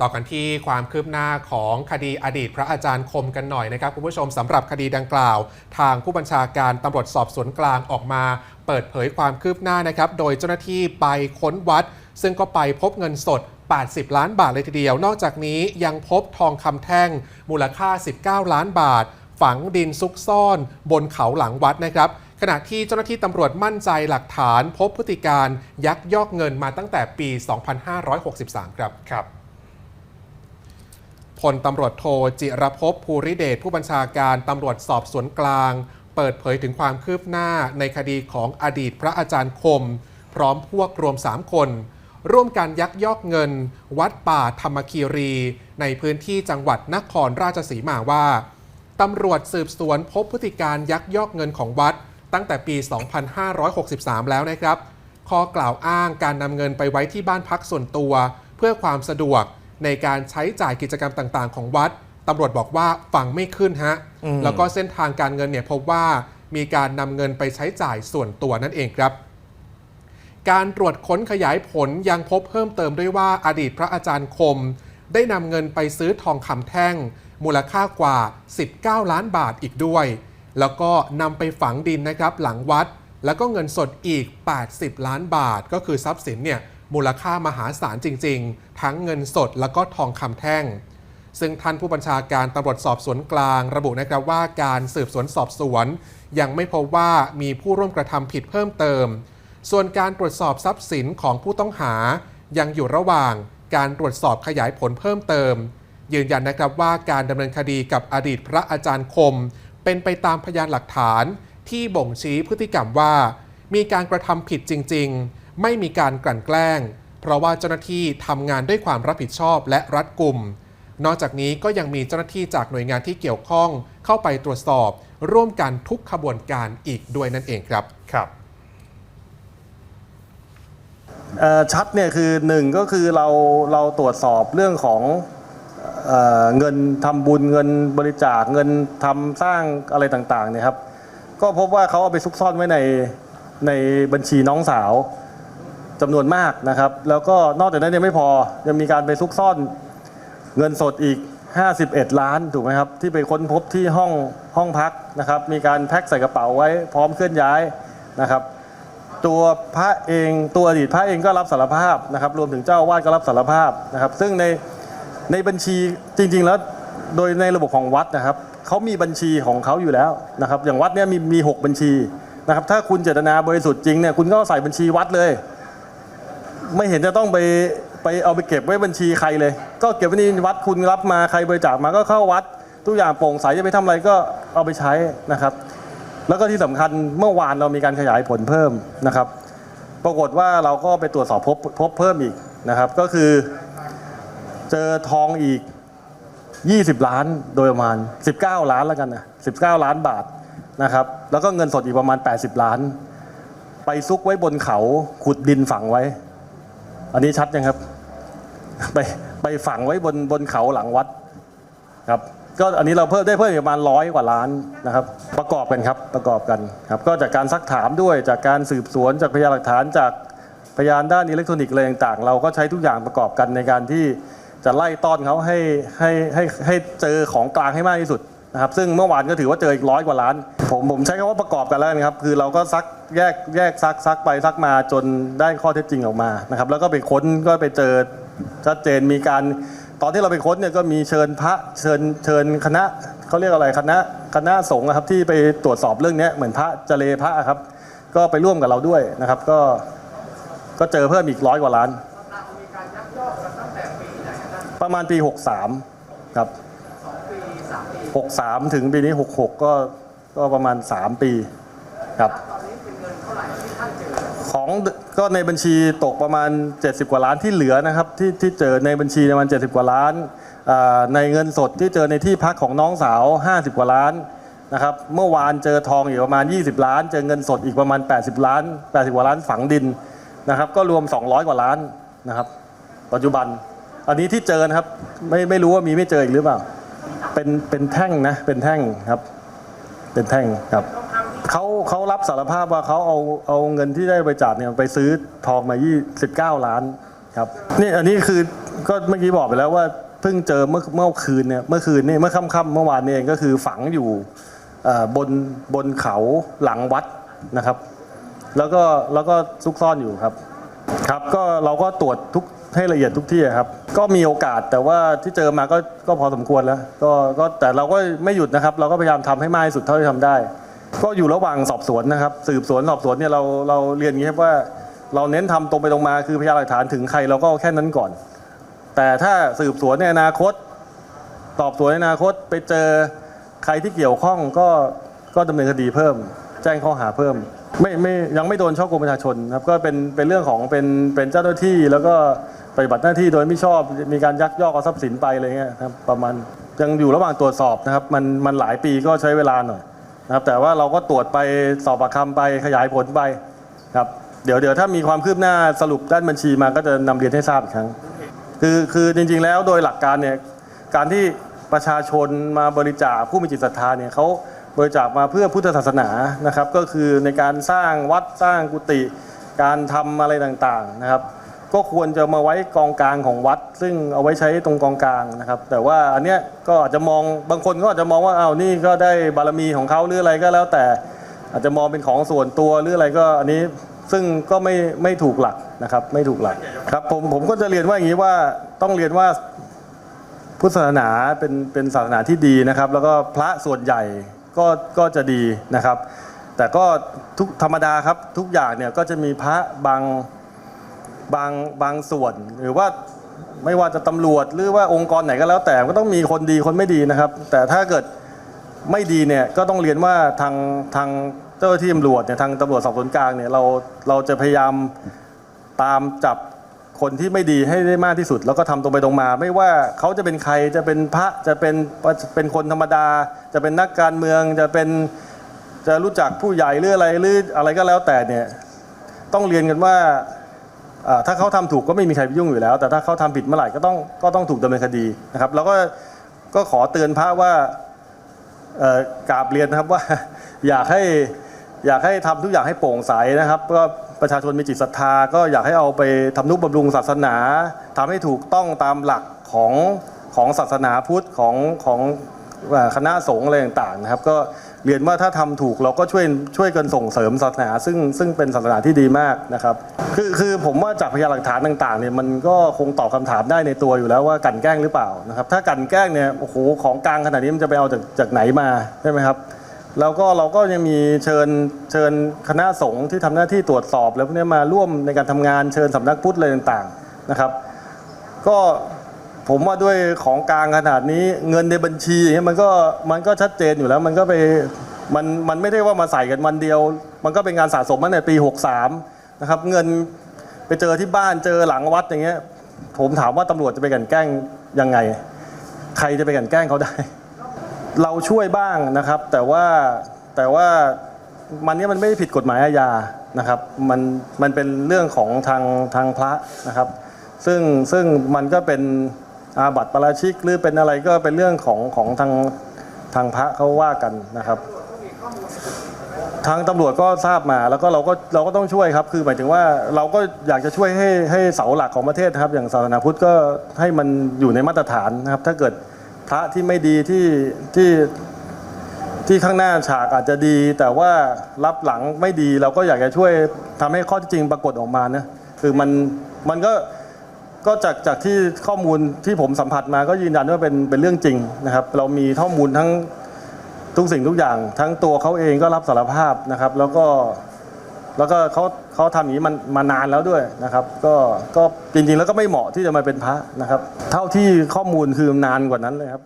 ต่อกันที่ความคืบหน้าของคดีอดีตพระอาจารย์คมกันหน่อยนะครับ คุณผู้ชมสำหรับคดีดังกล่าว ทางผู้บัญชาการตำรวจสอบสวนกลางออกมา เปิดเผยความคืบหน้านะครับ โดยเจ้าหน้าที่ไปค้นวัด ซึ่งก็ไปพบเงินสด 80 ล้านบาทเลยทีเดียว นอกจากนี้ยังพบทองคำแท่ง มูลค่า 19 ล้านบาท ฝังดินซุกซ่อน บนเขาหลังวัดนะครับขณะที่เจ้าหน้าที่ตำรวจมั่นใจหลักฐาน พบพฤติการยักยอกเงินมาตั้งแต่ปี 2563 ครับครับ พลตำรวจโทจิรภพภูริเดชผู้บัญชาการตำรวจสอบสวนกลาง เปิดเผยถึงความคืบหน้าในคดีของอดีตพระอาจารย์คม พร้อมพวกรวม 3 คน ร่วมกันยักยอกเงิน วัดป่าธรรมคีรี ในพื้นที่จังหวัดนครราชสีมาว่าตำรวจสืบสวนพบพฤติการยักยอกเงินของวัด ตั้งแต่ปี 2563 แล้วนะครับข้อกล่าวอ้างการนำเงินไปไว้ที่บ้านพักส่วนตัว เพื่อความสะดวก ในการใช้จ่ายกิจกรรมต่าง ๆ ของวัดตำรวจบอกว่าฟังไม่ขึ้นฮะอืมแล้วก็เส้นทางการเงินเนี่ยพบว่ามีการนำเงินไปใช้จ่ายส่วนตัวนั่นเองครับ การตรวจค้นขยายผลยังพบเพิ่มเติมด้วยว่าอดีตพระอาจารย์คม ได้นำเงินไปซื้อทองคำแท่ง มูลค่ากว่า 19 ล้านบาทอีกด้วย แล้วก็นำไปฝังดินนะครับหลังวัด แล้วก็เงินสดอีก 80 ล้านบาท ก็คือทรัพย์สินเนี่ย มูลค่ามหาศาลจริง ๆ ทั้งเงินสดแล้วก็ทองคำแท่ง ซึ่งท่านผู้บัญชาการตำรวจสอบสวนกลาง ระบุนะครับว่าการสืบสวนสอบสวน ยังไม่พบว่ามีผู้ร่วมกระทำผิดเพิ่มเติม ส่วนการตรวจสอบทรัพย์สินของผู้ต้องหา ยังอยู่ระหว่างการตรวจสอบขยายผลเพิ่มเติม ยืนยันนะครับว่าการดำเนินคดีกับอดีตพระอาจารย์คม เป็นไปตามพยานหลักฐานที่บ่งชี้พฤติกรรมว่า มีการกระทำผิดจริง ๆ ไม่มีการกลั่นแกล้ง เพราะว่าเจ้าหน้าที่ทำงานด้วยความรับผิดชอบและรัดกุม นอกจากนี้ก็ยังมีเจ้าหน้าที่จากหน่วยงานที่เกี่ยวข้อง เข้าไปตรวจสอบ ร่วมกันทุกขบวนการอีกด้วยนั่นเองครับครับเอ่อชัดเนี่ยคือหนึ่งก็คือเราเราตรวจสอบเรื่องของเอ่อเงินทำบุญเงินบริจาคเงินทำสร้างอะไรต่างๆเนี่ยครับ ก็พบว่าเขาเอาไปซุกซ่อนไว้ในในบัญชีน้องสาว จำนวนมากนะครับ แล้วก็นอกจากนั้นยังไม่พอยังมีการไปซุกซ่อนเงินสดอีก 51 ล้านถูกไหมครับ ที่ไปค้นพบที่ห้องห้องพักนะครับ มีการแพ็คใส่กระเป๋าไว้พร้อมเคลื่อนย้ายนะครับ ตัวพระเองตัวอดีตพระเองก็รับสารภาพนะครับ รวมถึงเจ้าวาดก็รับสารภาพนะครับ ซึ่งในในบัญชีจริง ๆ แล้วโดยในระบบของวัดนะครับเขามีบัญชีของเขาอยู่แล้วนะครับ อย่างวัดเนี่ยมีมีหกบัญชีนะครับ ถ้าคุณเจตนาบริสุทธิ์จริงเนี่ยคุณก็ใส่บัญชีวัดเลย ไม่เห็นจะต้องไปไปเอาไปเก็บไว้บัญชีใครเลย ก็เก็บไว้ในวัดคุณรับมาใครบริจาคมาก็เข้าวัดทุกอย่างโปร่งใสจะไปทำอะไรก็เอาไปใช้นะครับ แล้วก็ที่สำคัญเมื่อวานเรามีการขยายผลเพิ่มนะครับ ปรากฏว่าเราก็ไปตรวจสอบพบพบเพิ่มอีกนะครับ ก็คือเจอทองอีก 20 ล้านโดยประมาณ 19 ล้านแล้วกันนะ19 ล้านบาทนะครับ แล้วก็เงินสดอีกประมาณ 80 ล้าน ไปซุกไว้บนเขาขุดดินฝังไว้ อันนี้ชัดยังครับ ไปไปฝังไว้บนบนเขาหลังวัดครับ ก็อันนี้เราเพิ่มได้เพิ่มประมาณร้อยกว่าล้านนะครับ ประกอบกันครับประกอบกันครับ ก็จากการซักถามด้วยจากการสืบสวนจากพยานหลักฐานจากพยานด้านอิเล็กทรอนิกส์อะไรต่างๆ เราก็ใช้ทุกอย่างประกอบกันในการที่จะไล่ต้อนเขาให้ให้ให้ให้เจอของกลางให้มากที่สุดนะครับ ซึ่งเมื่อวานก็ถือว่าเจออีกร้อยกว่าล้าน ผมผมใช้คำว่าประกอบกันแล้วกันครับ คือเราก็ซักแยกแยกซักซักไปซักมาจนได้ข้อเท็จจริงออกมานะครับ แล้วก็ไปค้นก็ไปเจอชัดเจนมีการ ตอนที่เราไปค้นเนี่ยก็มีเชิญพระเชิญเชิญคณะเขาเรียกอะไรคณะคณะสงฆ์อะครับที่ไปตรวจสอบเรื่องเนี้ยเหมือนพระเจเลพระอะครับ ก็ไปร่วมกับเราด้วยนะครับ ก็ก็เจอเพิ่มอีกร้อยกว่าล้าน ประมาณปี 63 ครับ 63 ถึงปีนี้ 66 ก็ ก็ประมาณ 3 ปีครับของก็ในบัญชีตกประมาณ 70 กว่าล้านที่เหลือนะครับที่ที่เจอในบัญชีประมาณ 70 กว่าล้านในเงินสดที่เจอในที่พักของน้องสาว 50 กว่าล้านนะครับ เมื่อวานเจอทองอีกประมาณ 20 ล้าน เจอเงินสดอีกประมาณ 80 ล้าน 80 กว่าล้านฝังดินนะครับ ก็รวม 200 กว่าล้านนะครับ ปัจจุบัน อันนี้ที่เจอนะครับ ไม่ไม่รู้ว่ามีไม่เจออีกหรือเปล่า เป็นเป็นแท่งนะ เป็นแท่งครับ เป็นแท่งครับเขาเขารับสารภาพว่าเขาเอาเอาเงินที่ได้บริจาคเนี่ยไปซื้อทองมา29ล้านครับนี่อันนี้คือก็เมื่อกี้บอกไปแล้วว่าเพิ่งเจอเมื่อเมื่อคืนเนี่ยเมื่อคืนนี่เมื่อค่ำๆเมื่อวานนี่เองก็คือฝังอยู่บนบนเขาหลังวัดนะครับ แล้วก็แล้วก็ซุกซ่อนอยู่ครับ ครับก็เราก็ตรวจทุก ให้ละเอียดทุกที่ครับ ก็มีโอกาสแต่ว่าที่เจอมาก็ก็พอสมควรแล้วก็ก็แต่เราก็ไม่หยุดนะครับ เราก็พยายามทำให้มากที่สุดเท่าที่ทำได้ ก็อยู่ระหว่างสอบสวนนะครับ สืบสวนสอบสวนเนี่ยเราเราเรียนอย่างนี้ครับว่า เราเน้นทำตรงไปตรงมาคือพยานหลักฐานถึงใครเราก็เอาแค่นั้นก่อน แต่ถ้าสืบสวนในอนาคต สอบสวนในอนาคตไปเจอใครที่เกี่ยวข้องก็ก็ดำเนินคดีเพิ่ม แจ้งข้อหาเพิ่ม ไม่ไม่ยังไม่โดนช่อโกงประชาชนครับก็เป็นเป็นเรื่องของเป็นเป็นเจ้าหน้าที่แล้วก็ ปฏิบัติหน้าที่โดยไม่ชอบมีการยักยอกเอาทรัพย์สินไปอะไรเงี้ยครับประมาณยังอยู่ระหว่างตรวจสอบนะครับมันมันหลายปีก็ใช้เวลาหน่อยนะครับแต่ว่าเราก็ตรวจไปสอบปากคำไปขยายผลไปครับเดี๋ยวเดี๋ยวถ้ามีความคืบหน้าสรุปด้านบัญชีมาก็จะนำเรียนให้ทราบอีกครั้ง คือคือจริงๆแล้วโดยหลักการเนี่ยการที่ประชาชนมาบริจาคผู้มีจิตศรัทธาเนี่ยเขาบริจาคมาเพื่อพุทธศาสนานะครับ ก็คือในการสร้างวัดสร้างกุฏิการทำอะไรต่างๆนะครับ ก็ควรจะมาไว้กองกลางของวัด ซึ่งเอาไว้ใช้ตรงกองกลางนะครับ แต่ว่าอันเนี้ยก็อาจจะมองบางคนก็อาจจะมองว่าเอานี่ก็ได้บารมีของเขาหรืออะไรก็แล้วแต่ อาจจะมองเป็นของส่วนตัวหรืออะไรก็อันนี้ซึ่งก็ไม่ไม่ถูกหลักนะครับ ไม่ถูกหลักครับผมผมก็จะเรียนว่าอย่างนี้ว่าต้องเรียนว่าพุทธศาสนาเป็นเป็นศาสนาที่ดีนะครับ แล้วก็พระส่วนใหญ่ก็ก็จะดีนะครับ แต่ก็ทุกธรรมดาครับทุกอย่างเนี่ยก็จะมีพระบาง บางบางส่วน หรือว่าไม่ว่าจะตำรวจหรือว่าองค์กรไหนก็แล้วแต่ก็ต้องมีคนดีคนไม่ดีนะครับ แต่ถ้าเกิดไม่ดีเนี่ยก็ต้องเรียนว่าทางทางเจ้าหน้าที่ตำรวจเนี่ยทางตำรวจสอบสวนกลางเนี่ยเราเราจะพยายามตามจับคนที่ไม่ดีให้ได้มากที่สุด แล้วก็ทำตรงไปตรงมา ไม่ว่าเขาจะเป็นใครจะเป็นพระจะเป็นเป็นคนธรรมดา จะเป็นนักการเมืองจะเป็นจะรู้จักผู้ใหญ่หรืออะไรหรืออะไรก็แล้วแต่เนี่ยต้องเรียนกันว่า ถ้าเขาทำถูกก็ไม่มีใครไปยุ่งอยู่แล้ว แต่ถ้าเขาทำผิดเมื่อไหร่ก็ต้องก็ต้องถูกดำเนินคดีนะครับ แล้วก็ก็ขอเตือนพระว่ากราบเรียนนะครับว่าอยากให้อยากให้ทำทุกอย่างให้โปร่งใสนะครับก็ประชาชนมีจิตศรัทธา ก็อยากให้เอาไปทำนุบำรุงศาสนาทำให้ถูกต้องตามหลักของของศาสนาพุทธของของคณะสงฆ์อะไรต่างๆนะครับ ก็ เรียนว่าถ้าทำถูกเราก็ช่วยช่วยกันส่งเสริมศาสนา ซึ่งซึ่งเป็นศาสนาที่ดีมากนะครับคือคือผมว่าจากพยานหลักฐานต่างๆเนี่ยมันก็คงตอบคำถามได้ในตัวอยู่แล้วว่ากลันแกล้งหรือเปล่านะครับถ้ากลันแกล้งเนี่ยโอ้โหของกลางขนาดนี้มันจะไปเอาจากจากไหนมาใช่ไหมครับแล้วก็เราก็ยังมีเชิญเชิญคณะสงฆ์ที่ทำหน้าที่ตรวจสอบ แล้วพวกนี้มาร่วมในการทำงานเชิญสำนักพุทธอะไรต่างๆนะครับ ก็ ผมว่าด้วยของกลางขนาดนี้เงินในบัญชีมันก็มันก็ชัดเจนอยู่แล้ว มันก็ไปมันมันไม่ได้ว่ามาใส่กันวันเดียว มันก็เป็นงานสะสมมาในปี 63 นะครับ เงินไปเจอที่บ้านเจอหลังวัดอย่างเงี้ย ผมถามว่าตำรวจจะไปกันแกล้งยังไง ใครจะไปกันแกล้งเขาได้ เราช่วยบ้างนะครับ แต่ว่าแต่ว่ามันเนี้มันไม่ได้ผิดกฎหมายอาญานะครับ มันมันเป็นเรื่องของทางทางพระนะครับ ซึ่งซึ่งมันก็เป็น อาบัติปราชิกหรือเป็นอะไรก็เป็นเรื่องของของทางทางพระเขาว่ากันนะครับ ทางตำรวจก็ทราบมาแล้วก็เราก็เราก็ต้องช่วยครับ คือหมายถึงว่าเราก็อยากจะช่วยให้ให้เสาหลักของประเทศนะครับ อย่างศาสนาพุทธก็ให้มันอยู่ในมาตรฐานนะครับ ถ้าเกิดพระที่ไม่ดีที่ที่ที่ข้างหน้าฉากอาจจะดี แต่ว่ารับหลังไม่ดีเราก็อยากจะช่วยทำให้ข้อท็จจริงปรากฏออกมานะคือมันมันก็ ก็จากจากที่ข้อมูลที่ผมสัมผัสมาก็ยืนยันว่าเป็นเป็นเรื่องจริงนะครับ เรามีข้อมูลทั้งทุกสิ่งทุกอย่าง ทั้งตัวเขาเองก็รับสารภาพนะครับ แล้วก็แล้วก็เขาเขาทำอย่างนี้มันมานานแล้วด้วยนะครับ ก็ก็จริงๆแล้วก็ไม่เหมาะที่จะมาเป็นพระนะครับ เท่าที่ข้อมูลคือนานกว่านั้นเลยครับ